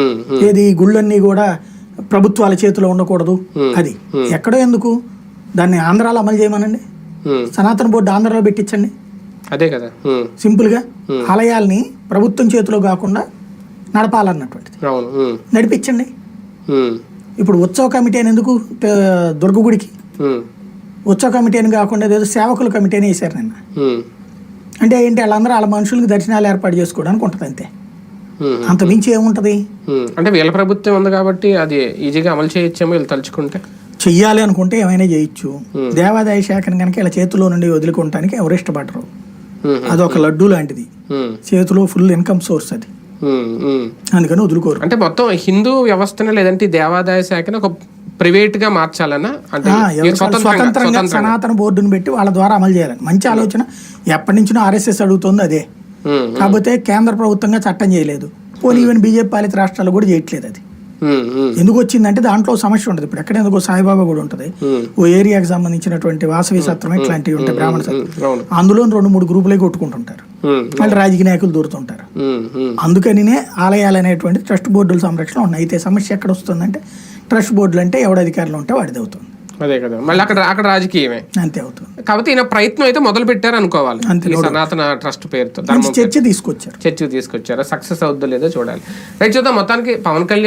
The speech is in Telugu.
ఉమ్, ఏది గుళ్ళన్నీ కూడా ప్రభుత్వాల చేతిలో ఉండకూడదు? అది. ఎక్కడో ఎందుకు? దాన్ని ఆంధ్రాలో అమలు చేయమనండి. సనాతన బోర్డు ఆంధ్రాలో పెట్టించండి. అదే కదా. ఉమ్, సింపుల్గా ఆలయాల్ని ప్రభుత్వం చేతిలో కాకుండా నడపాలన్నటువంటిది. నడిపించండి. ఇప్పుడు ఉత్సవ కమిటీ అని ఎందుకు దుర్గగుడికి ఉత్సవ కమిటీ అని కాకుండా ఏదో సేవకుల కమిటీ అని వేశారు నిన్న. అంటే ఏంటి వాళ్ళందరూ వాళ్ళ మనుషులకు దర్శనాలు ఏర్పాటు చేసుకోవడానికి ఉంటుంది అంతే అంత మించి ఏముంటుంది. అంటే వీళ్ళ ప్రభుత్వం ఉంది కాబట్టి అది ఈజీగా అమలు చేయొచ్చేమో వీళ్ళు తలుచుకుంటే. చెయ్యాలి అనుకుంటే ఏమైనా చేయొచ్చు. దేవాదాయ శాఖను కనుక ఇలా చేతిలో నుండి వదులుకోవటానికి ఎవరు ఇష్టపడరు. అదొక లడ్డు లాంటిది. చేతిలో ఫుల్ ఇన్కమ్ సోర్స్ అది. అందుకని వదులుకోరు. అంటే మొత్తం హిందూ వ్యవస్థను లేదంటే ఈ దేవాదాయ శాఖను ఒక ప్రైవేట్గా మార్చాలనా? అంటే ఆ, ఈ ఎవరు స్వతంత్రంగా సనాతన బోర్డును పెట్టి వాళ్ళ ద్వారా అమలు చేయాలని. మంచి ఆలోచన ఎప్పటి నుంచినో ఆర్ఎస్ఎస్ అడుగుతుంది అదే. కాకపోతే కేంద్ర ప్రభుత్వంగా చట్టం చేయలేదు. పోనీ ఈవెన్ బీజేపీ పాలిత రాష్ట్రాలు కూడా చేయట్లేదు అది. ఎందుకు వచ్చిందంటే దాంట్లో సమస్య ఉంటుంది ఇప్పుడు ఎక్కడ ఎందుకో సాయిబాబా కూడా ఉంటుంది. ఓ ఏరియాకి సంబంధించినటువంటి వాసవి సత్రం ఇట్లాంటివి ఉంటాయి బ్రాహ్మణ సత్రం. అందులో రెండు మూడు గ్రూపులే కొట్టుకుంటుంటారు. మళ్ళీ రాజకీయ నాయకులు దూరుతుంటారు. అందుకనినే ఆలయాలు అనేటువంటి ట్రస్ట్ బోర్డుల సంరక్షణ ఉన్నాయి. అయితే సమస్య ఎక్కడ వస్తుందంటే ట్రస్ట్ బోర్డులు అంటే ఎవడ అధికారులు ఉంటే వాడిది అవుతుంది. అదే కదా. మళ్ళీ అక్కడ అక్కడ రాజకీయమే. అంతే అవుతుంది. కాబట్టి ఈయన ప్రయత్నం అయితే మొదలు పెట్టారు అనుకోవాలి. అంతే, సనాతన ట్రస్ట్ పేరుతో చర్చ తీసుకొచ్చారు. చర్చకు తీసుకొచ్చారా. సక్సెస్ అవుద్దో లేదో చూడాలి. రైట్ చూద్దాం. మొత్తానికి పవన్ కళ్యాణ్